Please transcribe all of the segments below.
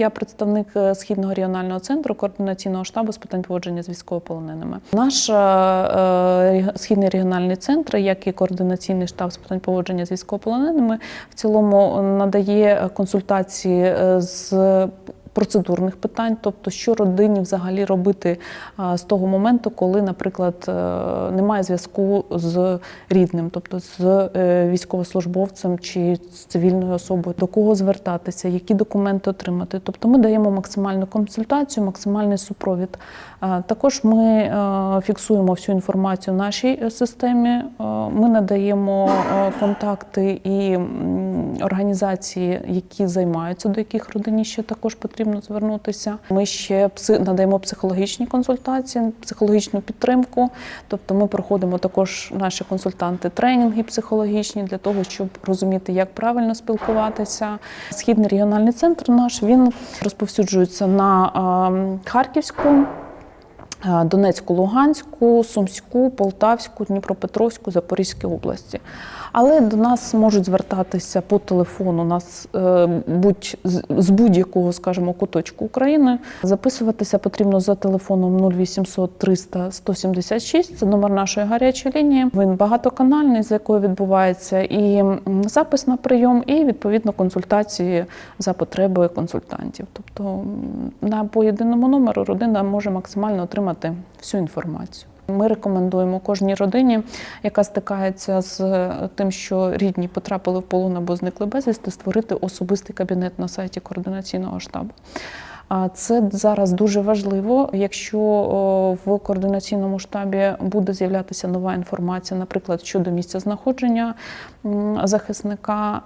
Я представник е, східного регіонального центру координаційного штабу з питань поводження з військовополоненими. Наш е, е, східний регіональний центр, як і координаційний штаб з питань поводження з військовополоненими, в цілому надає консультації е, з процедурних питань, тобто що родині взагалі робити з того моменту, коли, наприклад, е, немає зв'язку з рідним, тобто з е, військовослужбовцем чи з цивільною особою, до кого звертатися, які документи отримати. Тобто ми даємо максимальну консультацію, максимальний супровід. Також ми е, фіксуємо всю інформацію в нашій системі. Ми надаємо контакти і організації, які займаються, до яких родині ще також потрібно звернутися. Ми ще надаємо психологічні консультації, психологічну підтримку. Тобто ми проходимо також наші консультанти тренінги психологічні для того, щоб розуміти, як правильно спілкуватися. Східний регіональний центр наш він розповсюджується на ем, Харківську. Е, Донецьку, Луганську, Сумську, Полтавську, Дніпропетровську, Запорізьку області. Але до нас можуть звертатися по телефону нас е, будь з- з будь-якого, скажімо, куточку України. Записуватися потрібно за телефоном 0800 300 176. Це номер нашої гарячої лінії. Він багатоканальний, з якою відбувається і запис на прийом, і відповідно консультації за потребою консультантів. Тобто на по єдиному номеру родина може максимально отримати всю інформацію. Ми рекомендуємо кожній родині, яка стикається з тим, що рідні потрапили в полон або зникли безвісти, створити особистий кабінет на сайті координаційного штабу. А це зараз дуже важливо. Якщо в координаційному штабі буде з'являтися нова інформація, наприклад, щодо місця знаходження захисника,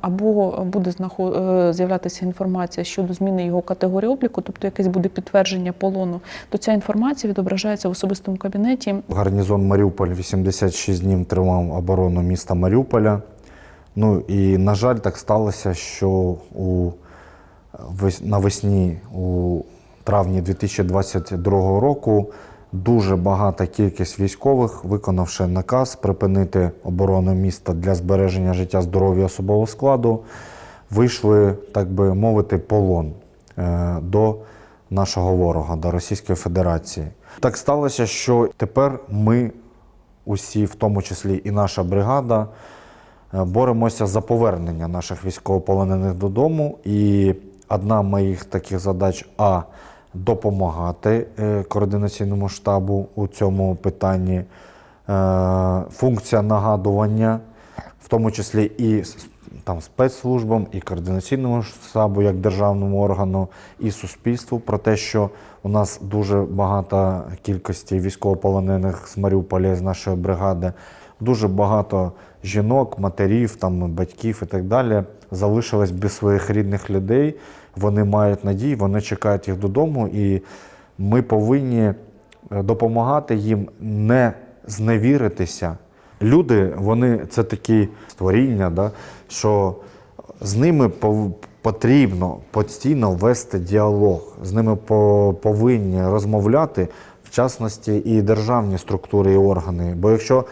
або буде е, з'являтися інформація щодо зміни його категорії обліку, тобто якесь буде підтвердження полону, то ця інформація відображається в особистому кабінеті Гарнізон Маріуполь 86 днів тримав оборону міста Маріуполя. Ну і, на жаль, так сталося, що у навесні, у травні 2022 року, дуже багата кількість військових, виконавши наказ припинити оборону міста для збереження життя здоров'я особового складу, вийшли, так би мовити, полон е, до нашого ворога, до Російської Федерації. Так сталося, що тепер ми усі, в тому числі і наша бригада, е, боремося за повернення наших військовополонених додому. І одна моїх таких задач а допомагати е, координаційному штабу у цьому питанні. Е, Функція нагадування, в тому числі і там спецслужбам, і координаційному штабу як державному органу, і суспільству про те, що у нас дуже багата кількості військовополонених з Маріуполя з нашої бригади, дуже багато жінок, матерів, там батьків і так далі залишились без своїх рідних людей. Вони мають надії, вони чекають їх додому, і ми повинні е, допомагати їм не зневіритися. Люди, вони це такі створіння, да, що з ними потрібно постійно вести діалог, з ними повинні розмовляти, в частності і державні структури і органи. Бо якщо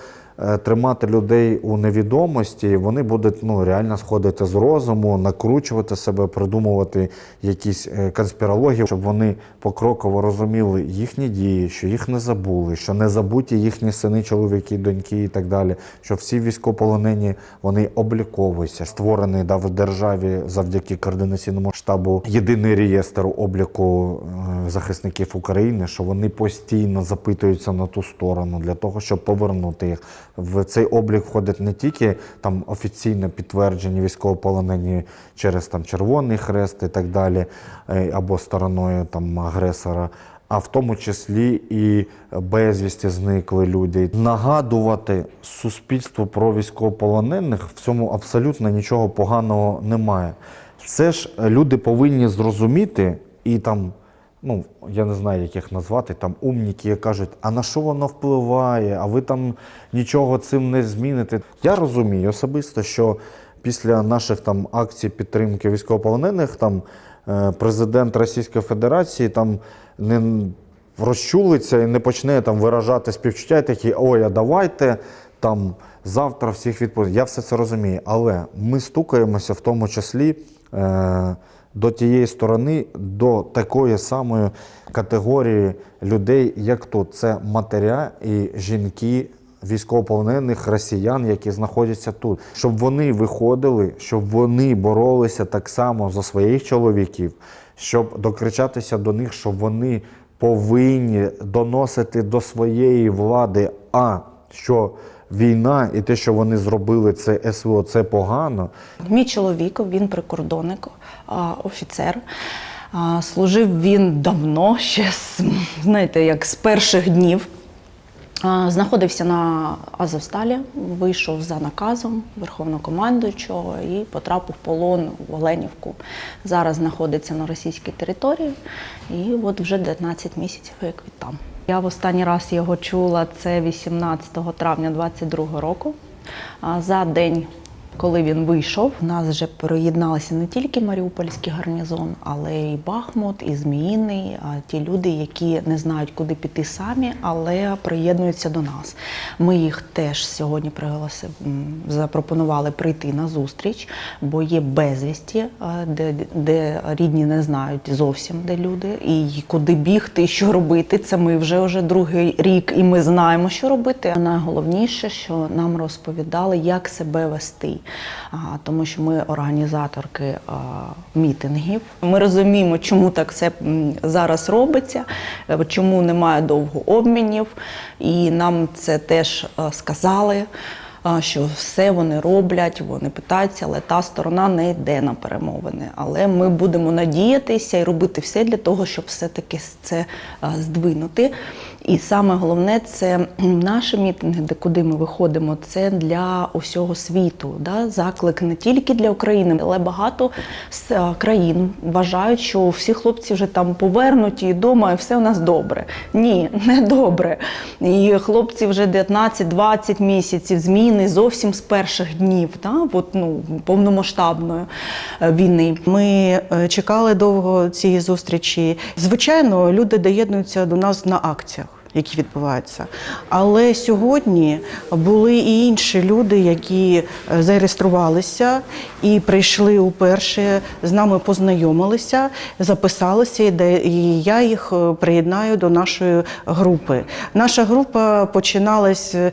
тримати людей у невідомості, вони будуть ну, реально сходити з розуму, накручувати себе, придумувати якісь е, конспірології, щоб вони покроково розуміли їхні дії, що їх не забули, що не забуті їхні сини, чоловіки, доньки і так далі. Що всі військовополонені вони обліковуються, створений да, в державі завдяки координаційному штабу єдиний реєстр обліку е, захисників України, що вони постійно запитуються на ту сторону для того, щоб повернути їх. В цей облік входить не тільки там офіційно підтверджені військовополонені через там Червоний Хрест і так далі, е, або стороною там агресора. А в тому числі і безвісті зникли люди. Нагадувати суспільству про військовополонених в цьому абсолютно нічого поганого немає. Це ж люди повинні зрозуміти і там ну я не знаю, як їх назвати, там умніки кажуть, а на що воно впливає, а ви там нічого цим не зміните. Я розумію особисто, що після наших там акцій підтримки військовополонених, там е, президент Російської Федерації там не розчулиться і не почне там виражати співчуття, і такі, ой, а давайте там завтра всіх відпустити. Я все це розумію, але ми стукаємося в тому числі. Е, до тієї сторони, до такої самої категорії людей, як тут. Це матеря і жінки військовополонених росіян, які знаходяться тут, щоб вони виходили, щоб вони боролися так само за своїх чоловіків, щоб докричатися до них, що вони повинні доносити до своєї влади, а що війна і те, що вони зробили, це СВО, це погано. Мій чоловік, він прикордонник, офіцер. Служив він давно, ще знаєте, як з перших днів. Знаходився на Азовсталі, вийшов за наказом верховнокомандуючого і потрапив в полон в Оленівку. Зараз знаходиться на російській території, і от вже 19 місяців, як він там. Я в останній раз його чула це 18 травня 2022 року. За день коли він вийшов, в нас вже приєдналися не тільки Маріупольський гарнізон, але і Бахмут, і Зміїний, ті люди, які не знають, куди піти самі, але приєднуються до нас. Ми їх теж сьогодні приголосив, запропонували прийти на зустріч, бо є безвісті, е, де, де рідні не знають зовсім, де люди, і куди бігти, і що робити. Це ми вже вже другий рік, і ми знаємо, що робити. А найголовніше, що нам розповідали, як себе вести. Тому що ми організаторки мітингів. Ми розуміємо, чому так все зараз робиться, е, чому немає довго обмінів, і нам це теж е, сказали. Що все вони роблять, вони питаються, але та сторона не йде на перемовини. Але ми будемо надіятися і робити все для того, щоб все-таки це здвинути. І саме головне це наші мітинги, де куди ми виходимо, це для усього світу. Да? Заклик не тільки для України, але багато країн вважають, що всі хлопці вже там повернуті і вдома, і все у нас добре. Ні, не добре. І хлопці вже 19-20 місяців зміни зовсім з перших днів, да? От, ну, повномасштабної е, війни. Ми е, чекали довго цієї зустрічі. Звичайно, люди доєднуються до нас на акціях. Які відбуваються, але сьогодні були і інші люди, які е, зареєструвалися і прийшли уперше з нами познайомилися, записалися, і я їх е, приєднаю до нашої групи. Наша група починалась е,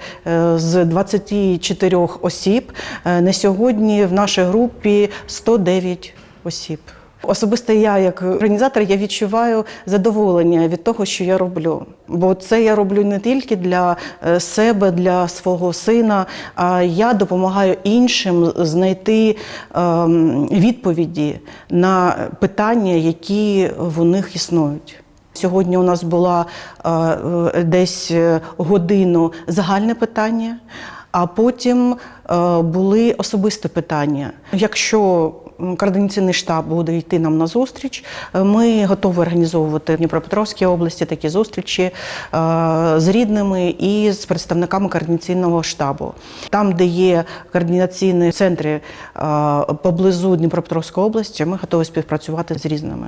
з 24 осіб. На сьогодні в нашій групі 109 осіб. Особисто я, як організатор, я відчуваю задоволення від того, що я роблю. Бо це я роблю не тільки для е, себе, для свого сина, а я допомагаю іншим знайти ем, відповіді на питання, які в них існують. Сьогодні у нас була е, е, десь годину загальне питання, а потім були особисті питання. Якщо координаційний штаб буде йти нам на зустріч, е, ми готові організовувати в Дніпропетровській області такі зустрічі е, з рідними і з представниками координаційного штабу. Там, де є координаційні центри е, поблизу Дніпропетровської області, ми готові співпрацювати з різними.